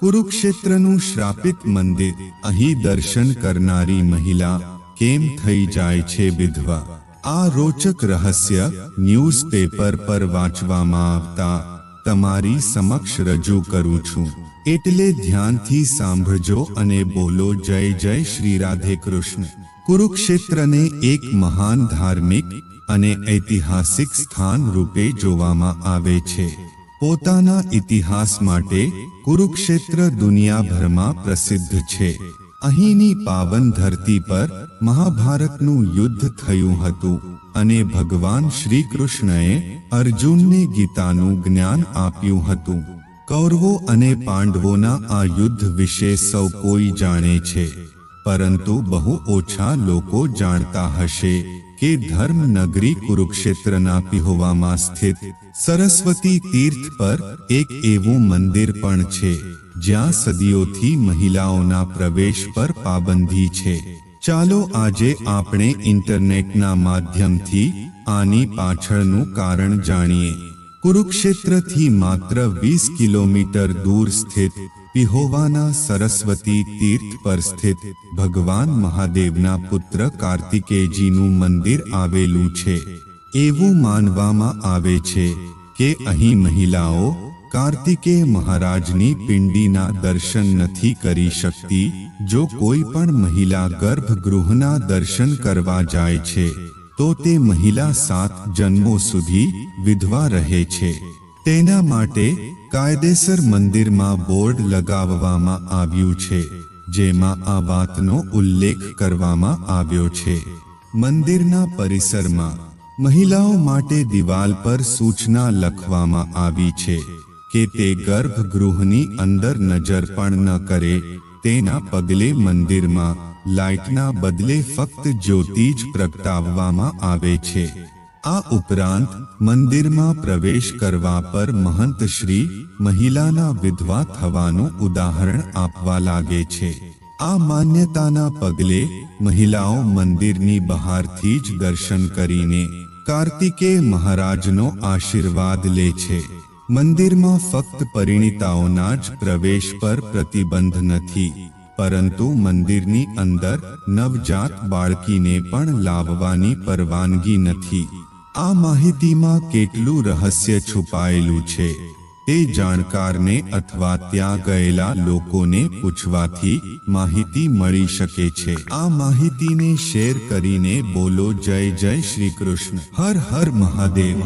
કુરુક્ષેત્રનું શ્રાપિત મંદિર અહીં દર્શન કરનારી મહિલા કેમ થઈ જાય છે વિધવા? આ રોચક રહસ્ય ન્યૂઝપેપર પર વાંચવામાં આવતા તમારી સમક્ષ રજૂ કરું છું. એટલે ધ્યાનથી સાંભળજો અને બોલો જય જય શ્રી રાધે કૃષ્ણ. કુરુક્ષેત્રને એક મહાન ધાર્મિક અને ઐતિહાસિક સ્થાન રૂપે જોવામાં આવે છે. પોતાના ઇતિહાસ માટે કુરુક્ષેત્ર દુનિયાભરમાં પ્રસિદ્ધ છે. અહીંની પાવન ધરતી પર મહાભારતનું યુદ્ધ થયું હતું અને ભગવાન શ્રી કૃષ્ણએ અર્જુનને ગીતાનું જ્ઞાન આપ્યું હતું. કૌરવો અને પાંડવોના આ યુદ્ધ વિશે સૌ કોઈ જાણે છે, પરંતુ બહુ ઓછા લોકો જાણતા હશે. કે ધર્મ નગરી કુરુક્ષેત્રના પિહોવામાં સ્થિત સરસ્વતી તીર્થ પર એક એવું મંદિર પણ છે, જ્યાં સદીઓથી મહિલાઓના પ્રવેશ પર પાબંદી છે. ચાલો આજે આપણે ઇન્ટરનેટના માધ્યમથી આની પાછળનું કારણ જાણીએ. કુરુક્ષેત્રથી માત્ર વીસ કિલોમીટર દૂર સ્થિત પિહોવાના સરસ્વતી તીર્થ પર સ્થિત ભગવાન મહાદેવના પુત્ર કાર્તિકેયજીનું મંદિર આવેલું છે. એવું માનવામાં આવે છે કે અહીં મહિલાઓ કાર્તિકેય મહારાજની પિંડીના દર્શન નથી કરી શકતી, જો કોઈ પણ મહિલા ગર્ભગૃહના દર્શન કરવા જાય છે, તો તે મહિલા સાત જન્મો સુધી વિધવા રહે છે. તેના માટે કાયદેસર મંદિરમાં બોર્ડ લગાવવામાં આવ્યું છે, જેમાં આ વાતનો ઉલ્લેખ કરવામાં આવ્યો છે. મંદિરના પરિસરમાં મહિલાઓ માટે દિવાલ પર સૂચના લખવામાં આવી છે કે તે ગર્ભગૃહની અંદર નજર પણ ન કરે, તેના પગલે મંદિરમાં લાઇટના બદલે ફક્ત જ્યોતિ જ પ્રગટાવવામાં આવે છે. આ ઉપરાંત મંદિરમાં પ્રવેશ કરવા પર મહંત શ્રી મહિલાના વિધવા થવાનું ઉદાહરણ આપવા લાગે છે. આ માન્યતાના પગલે મહિલાઓ મંદિરની બહારથી જ દર્શન કરીને કાર્તિકેય મહારાજનો આશીર્વાદ લે છે. મંદિરમાં ફક્ત પરિણીતાઓના જ પ્રવેશ પર પ્રતિબંધ નથી, પરંતુ મંદિરની અંદર નવજાત બાળકીને પણ લાવવાની પરવાનગી નથી. આ માહિતીમાં કેટલું રહસ્ય છુપાયેલું છે તે જાણકારને અથવા ત્યાં ગયેલા લોકોને પૂછવાથી માહિતી મળી શકે છે. આ માહિતીને શેર કરીને બોલો જય જય શ્રી કૃષ્ણ. હર હર મહાદેવ.